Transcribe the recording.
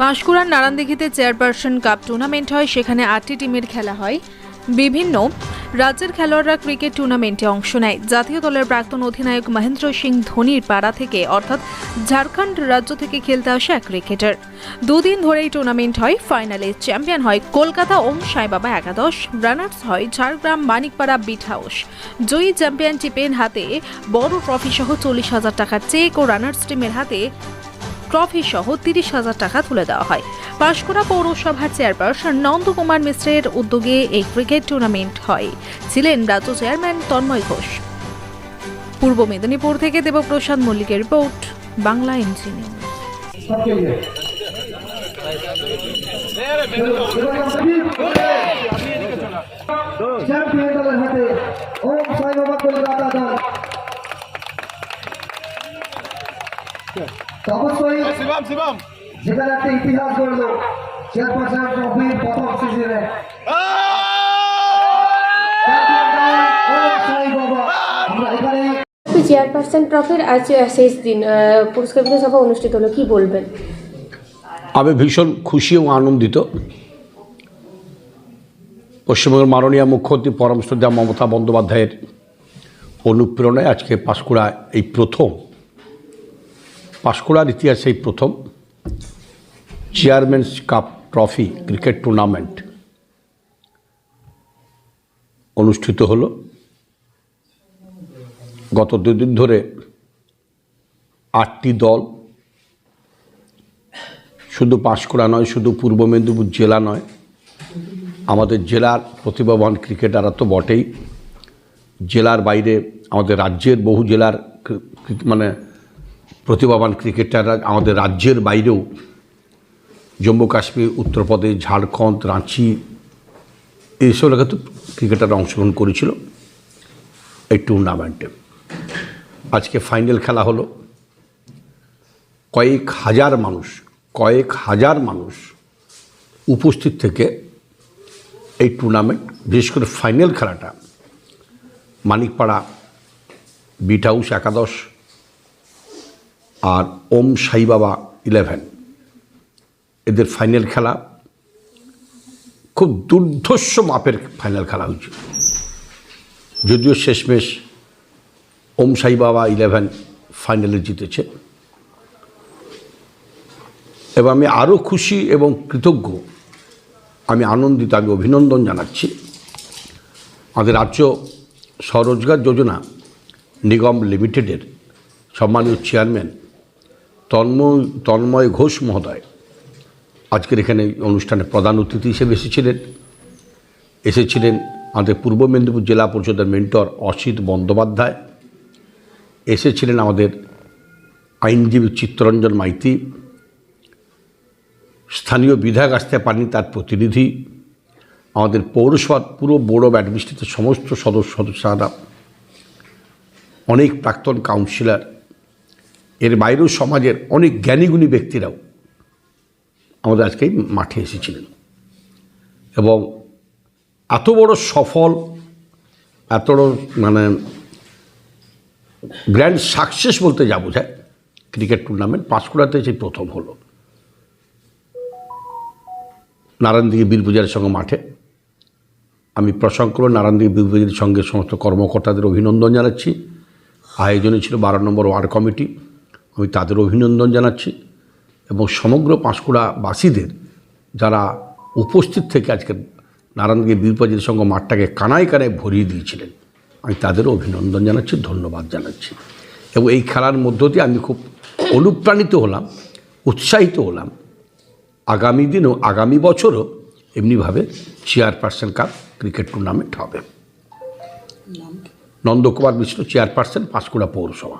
পাঁশকুড়ার নারায়ণদিঘিতে chairperson cup tournament হয়, সেখানে আটটি টিমের খেলা হয়। বিভিন্ন রাজ্যের খেলোয়াড়রা ক্রিকেট টুর্নামেন্টে অংশ নেয়। জাতীয় দলের প্রাক্তন অধিনায়ক মহেন্দ্র সিং ধোনির পাড়া থেকে, অর্থাৎ ঝাড়খণ্ড রাজ্য থেকে খেলতে আসা এক ক্রিকেটার। দুদিন ধরেই টুর্নামেন্ট হয়, ফাইনালে চ্যাম্পিয়ন হয় কলকাতা ওম সাইবাবা একাদশ, রানার্স হয় ঝাড়গ্রাম মানিকপাড়া বিট হাউস। জয়ী চ্যাম্পিয়ন টিমের হাতে বড় ট্রফি সহ চল্লিশ হাজার টাকার চেক ও রানার্স টিমের হাতে ট্রফি সহ তিরিশ হাজার টাকা তুলে দেওয়া হয়। পাঁশকুড়া পৌরসভার চেয়ারপারসন নন্দকুমার মিশ্রের উদ্যোগে এই ক্রিকেট টুর্নামেন্ট হয়। ছিলেন রাজ্য চেয়ারম্যান তন্ময় ঘোষ। পূর্ব মেদিনীপুর থেকে দেবপ্রসাদ মল্লিকের রিপোর্ট, বাংলা ইঞ্জিনিয়ার যেখানে একটা ইতিহাস ট্রফির প্রথম সিজনে চেয়ারপারসন ট্রফির আজ শেষ দিন আহ, পুরস্কার বিতরণ সভা অনুষ্ঠিত হলো কি বলবেন? আমি ভীষণ খুশি এবং আনন্দিত। পশ্চিমবঙ্গের মাননীয় মুখ্যমন্ত্রী পরমশ্রদ্ধা মমতা বন্দ্যোপাধ্যায়ের অনুপ্রেরণায় আজকে পাঁশকুড়া এই প্রথম পাঁশকুড়ার ইতিহাসে এই প্রথম chairman's cup trophy cricket tournament অনুষ্ঠিত হলো গত দুদিন ধরে আটটি দল, শুধু পাঁশকুড়া নয়, শুধু পূর্ব মেদিনীপুর জেলা নয়, আমাদের জেলার প্রতিভাবান ক্রিকেটাররা তো বটেই। জেলার বাইরে আমাদের রাজ্যের বহু জেলার মানে প্রতিভাবান ক্রিকেটাররা আমাদের রাজ্যের বাইরেও জম্মু কাশ্মীর, উত্তরপ্রদেশ, ঝাড়খণ্ড, রাঁচি, এইসব এলাকাতে ক্রিকেটাররা অংশগ্রহণ করেছিল এই টুর্নামেন্টে। আজকে ফাইনাল খেলা হলো। কয়েক হাজার মানুষ, কয়েক হাজার মানুষ উপস্থিত থেকে এই টুর্নামেন্ট, বিশেষ করে ফাইনাল খেলাটা মানিকপাড়া বিট হাউস একাদশ আর ওম সাই বাবা ইলেভেন এদের ফাইনাল খেলা। খুব দুর্ধর্ষ মাপের ফাইনাল খেলা হয়েছিল যদিও শেষমেশ ওম সাই বাবা ইলেভেন ফাইনালে জিতেছে। এবং আমি আরও খুশি এবং কৃতজ্ঞ। আমি আনন্দিত, আমি অভিনন্দন জানাচ্ছি। আমাদের রাজ্য স্বরোজগার যোজনা নিগম লিমিটেডের সম্মানীয় চেয়ারম্যান তন্ময় তন্ময় ঘোষ মহোদয় আজকের এখানে অনুষ্ঠানে প্রধান অতিথি হিসেবে এসেছিলেন। এসেছিলেন আমাদের পূর্ব মেদিনীপুর জেলা পরিষদের মেন্টর অসিত বন্দ্যোপাধ্যায়। এসেছিলেন আমাদের আইনজীবী চিত্তরঞ্জন মাইতি। স্থানীয় বিধায়ক আসতে পারেনি তার প্রতিনিধি। আমাদের পৌরসভার পুরো বোর্ড অফ অ্যাডমিনিস্ট্রেশনের সমস্ত সদস্য সদস্যরা। অনেক প্রাক্তন কাউন্সিলর এর বাইরেও সমাজের অনেক জ্ঞানীগুণী ব্যক্তিরাও আমাদের আজকে মাঠে এসেছিলেন। এবং এত বড় সফল, এত মানে গ্র্যান্ড সাকসেস বলতে যা বোঝায় ক্রিকেট টুর্নামেন্ট পাঁশকুড়াতে সেই প্রথম হলো। নারায়ণদিঘি বীরপূজার সঙ্গে মাঠে। আমি প্রশংক নারায়ণদিঘি বীরপূজার সঙ্গে সমস্ত কর্মকর্তাদের অভিনন্দন জানাচ্ছি। আয়োজনে ছিল বারো নম্বর ওয়ার্ড কমিটি। আমি তাদের অভিনন্দন জানাচ্ছি এবং সমগ্র পাঁশকুড়াবাসীদের যারা উপস্থিত থেকে আজকে নারায়ণদিঘি বীরপূজার সঙ্গে মাঠটাকে কানায় কানায় ভরিয়ে দিয়েছিলেন আমি তাদেরও অভিনন্দন জানাচ্ছি ধন্যবাদ জানাচ্ছি। এবং এই খেলার মধ্য দিয়ে আমি খুব অনুপ্রাণিত হলাম উৎসাহিত হলাম। আগামী দিনও আগামী বছরও এমনিভাবে চেয়ারপারসন কাপ ক্রিকেট টুর্নামেন্ট হবে। নন্দকুমার মিশ্র চেয়ারপারসন পাঁশকুড়া পৌরসভা।